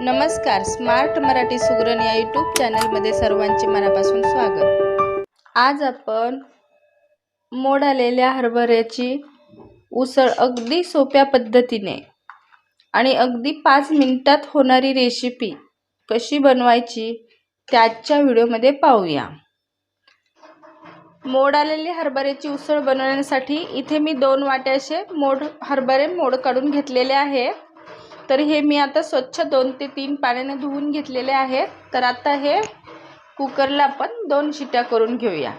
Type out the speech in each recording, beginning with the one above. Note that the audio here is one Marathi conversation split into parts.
नमस्कार स्मार्ट मराठी सुगरण या यूट्यूब चॅनलमध्ये सर्वांचे मनापासून स्वागत. आज आपण मोड आलेल्या हरभऱ्याची उसळ अगदी सोप्या पद्धतीने आणि अगदी पाच मिनिटात होणारी रेसिपी कशी बनवायची त्याच्या व्हिडिओमध्ये पाहूया. मोड आलेली हरभऱ्याची उसळ बनवण्यासाठी इथे मी दोन वाटे असे मोड हरभरे मोड काढून घेतलेले आहे. तर हे मी आता स्वच्छ दोन ते तीन पाण्याने धुवून घेतलेले आहेत. तर आता हे कुकरला आपण दोन शिट्या करून घेऊया.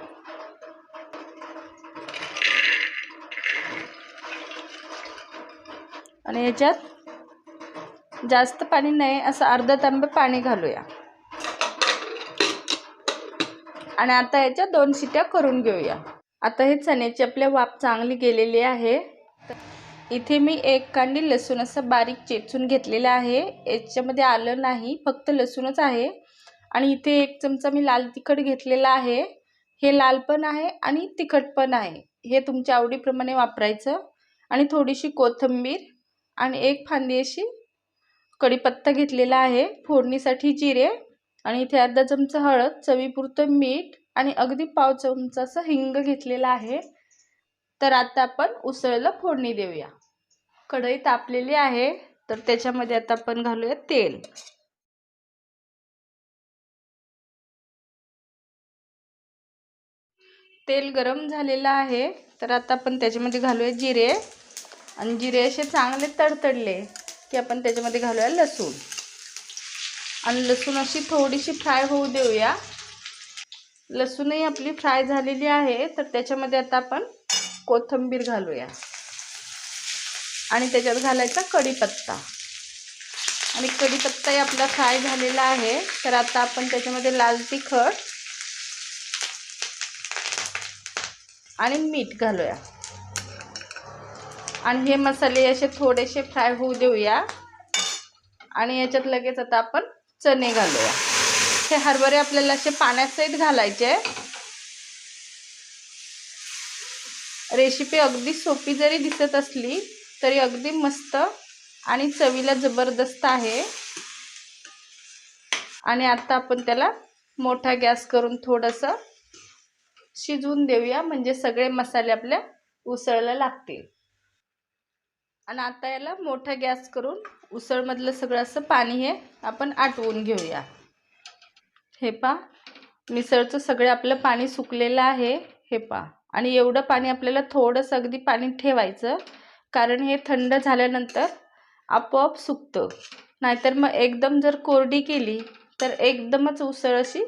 आणि याच्यात जास्त पाणी नाही असं अर्धा तांबे पाणी घालूया. आणि आता याच्या दोन शिट्या करून घेऊया. आता हे चण्याची आपल्या वाफ चांगली गेलेली आहे. इथे मी एक कांडी लसूण असं बारीक चेचून घेतलेलं आहे. याच्यामध्ये आलं नाही फक्त लसूणच आहे. आणि इथे एक चमचा मी लाल तिखट घेतलेला आहे. हे लाल पण आहे आणि तिखट पण आहे. हे तुमच्या आवडीप्रमाणे वापरायचं. आणि थोडीशी कोथिंबीर आणि एक फांदी अशी कढीपत्ता घेतलेला आहे. फोडणीसाठी जिरे आणि इथे अर्धा चमचा हळद चवीपुरतं मीठ आणि अगदी पाव चमचा असं हिंग घेतलेला आहे. तर आता आपण उसळला फोडणी देऊया. कढई तापलेली आहे तर त्याच्यामध्ये आता आपण घालूया तेल. तेल गरम झालेलं आहे तर आता आपण त्याच्यामध्ये घालूया जिरे. आणि जिरे असे चांगले तडतडले की आपण त्याच्यामध्ये घालूया लसूण. आणि लसूण अशी थोडीशी फ्राय होऊ देऊया. लसूणही आपली फ्राय झालेली आहे तर त्याच्यामध्ये आता आपण कोथिंबीर घालूया. आणि त्याच्यात घालायचा कढीपत्ता. आणि कढीपत्ताही आपला फ्राय झालेला आहे. तर आता आपण त्याच्यामध्ये लाल तिखट आणि मीठ घालूया. आणि हे मसाले असे थोडेसे फ्राय होऊ देऊया. आणि याच्यात लगेच आता आपण चणे घालूया. हे हरभरे आपल्याला असे पाण्यासहित घालायचे. रेसिपी अगदी सोपी जरी दिसत असली तरी अगदी मस्त आणि चवीला जबरदस्त आहे. आणि आता आपण त्याला मोठा गॅस करून थोडंसं शिजवून देऊया म्हणजे सगळे मसाले आपल्या उसळला लागतील. आणि आता याला मोठा गॅस करून उसळमधलं सगळं असं पाणी हे आपण आटवून घेऊया. हे पा मिसळचं सगळं आपलं पाणी सुकलेलं आहे. हे पा आणि एवढं पाणी आपल्याला थोडंसं अगदी पाणी ठेवायचं. कारण हे थंड झाल्यानंतर आपोआप सुकतं. नाहीतर मग एकदम जर कोरडी केली तर एकदमच उसळ अशी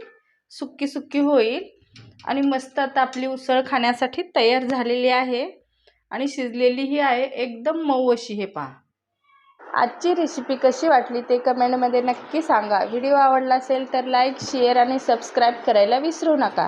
सुक्की सुक्की होईल. आणि मस्त आता आपली उसळ खाण्यासाठी तयार झालेली आहे. आणि शिजलेलीही आहे एकदम मऊ अशी हे पहा. आजची रेसिपी कशी वाटली ते कमेंटमध्ये नक्की सांगा. व्हिडिओ आवडला असेल तर लाईक शेअर आणि सबस्क्राईब करायला विसरू नका.